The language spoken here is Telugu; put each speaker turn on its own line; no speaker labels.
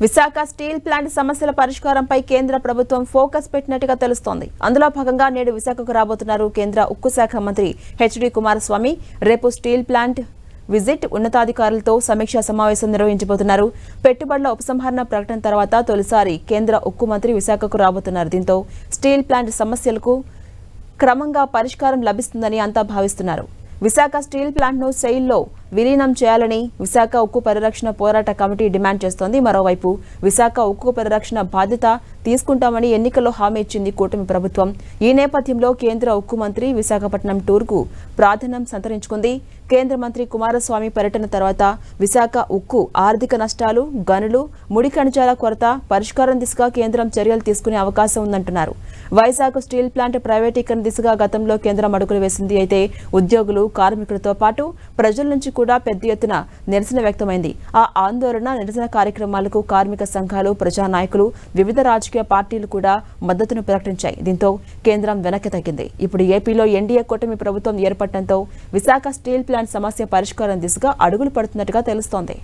విశాఖ స్టీల్ ప్లాంట్ సమస్యల పరిష్కారంపై కేంద్ర ప్రభుత్వం ఫోకస్ పెట్టినట్టుగా తెలుస్తోంది. అందులో భాగంగా నేడు విశాఖకు రాబోతున్నారు కేంద్ర ఉక్కు శాఖ మంత్రి హెచ్డి కుమారస్వామి. రేపు స్టీల్ ప్లాంట్ విజిట్ ఉన్నతాధికారులతో సమీక్షా సమావేశం నిర్వహించబోతున్నారు. పెట్టుబడుల ఉపసంహరణ ప్రకటన తర్వాత తొలిసారి కేంద్ర ఉక్కు మంత్రి విశాఖకు రాబోతున్నారు. దీంతో స్టీల్ ప్లాంట్ సమస్యలకు క్రమంగా పరిష్కారం లభిస్తుందని అంతా భావిస్తున్నారు. విశాఖ స్టీల్ ప్లాంట్ను సెయిల్లో విలీనం చేయాలని విశాఖ ఉక్కు పరిరక్షణ పోరాట కమిటీ డిమాండ్ చేస్తోంది. మరోవైపు విశాఖ ఉక్కు పరిరక్షణ బాధ్యత తీసుకుంటామని ఎన్నికల్లో హామీ ఇచ్చింది కూటమి ప్రభుత్వం. ఈ నేపథ్యంలో కేంద్ర ఉక్కు మంత్రి విశాఖపట్నం టూర్కు ప్రాధాన్యం సంతరించుకుంది. కేంద్ర మంత్రి కుమారస్వామి పర్యటన తర్వాత విశాఖ ఉక్కు ఆర్థిక నష్టాలు గనులు ముడి ఖనిజాల కొరత పరిష్కారం దిశగా కేంద్రం చర్యలు తీసుకునే అవకాశం ఉందంటున్నారు. వైజాగ్ స్టీల్ ప్లాంట్ ప్రైవేటీకరణ దిశగా గతంలో కేంద్రం అడుగులు వేసింది. అయితే ఉద్యోగులు కార్మికులతో పాటు ప్రజల నుంచి కూడా పెద్ద ఎత్తున నిరసన వ్యక్తమైంది. ఆ ఆందోళన నిరసన కార్యక్రమాలకు కార్మిక సంఘాలు ప్రజానాయకులు వివిధ రాజకీయ పార్టీలు కూడా మద్దతును ప్రకటించాయి. దీంతో కేంద్రం వెనక్కి తగ్గింది. ఇప్పుడు ఏపీలో ఎన్డీఏ కూటమి ప్రభుత్వం ఏర్పడటంతో విశాఖ స్టీల్ ప్లాంట్ సమస్య పరిష్కారం దిశగా అడుగులు పడుతున్నట్టుగా తెలుస్తోంది.